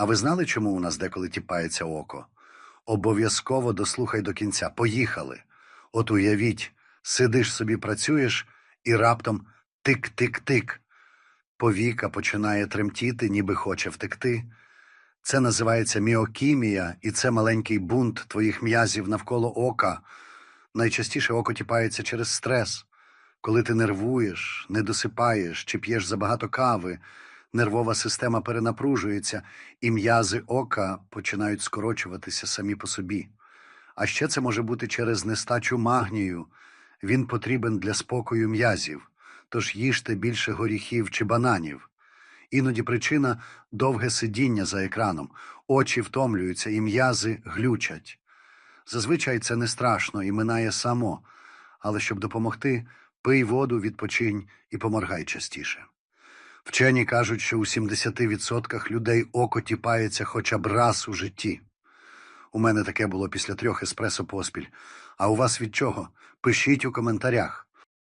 А ви знали, чому у нас деколи тіпається око? Обов'язково дослухай до кінця. Поїхали. От уявіть, сидиш собі, працюєш, і раптом тик-тик-тик. Повіка починає тремтіти, ніби хоче втекти. Це називається міокімія, і це маленький бунт твоїх м'язів навколо ока. Найчастіше око тіпається через стрес. Коли ти нервуєш, не досипаєш чи п'єш забагато кави, нервова система перенапружується, і м'язи ока починають скорочуватися самі по собі. А ще це може бути через нестачу магнію. Він потрібен для спокою м'язів, тож їжте більше горіхів чи бананів. Іноді причина довге сидіння за екраном, очі втомлюються і м'язи глючать. Зазвичай це не страшно і минає само, але щоб допомогти, пий воду, відпочинь і поморгай частіше. Вчені кажуть, що у 70% людей око тіпається хоча б раз у житті. У мене таке було після трьох еспресо поспіль. А у вас від чого? Пишіть у коментарях.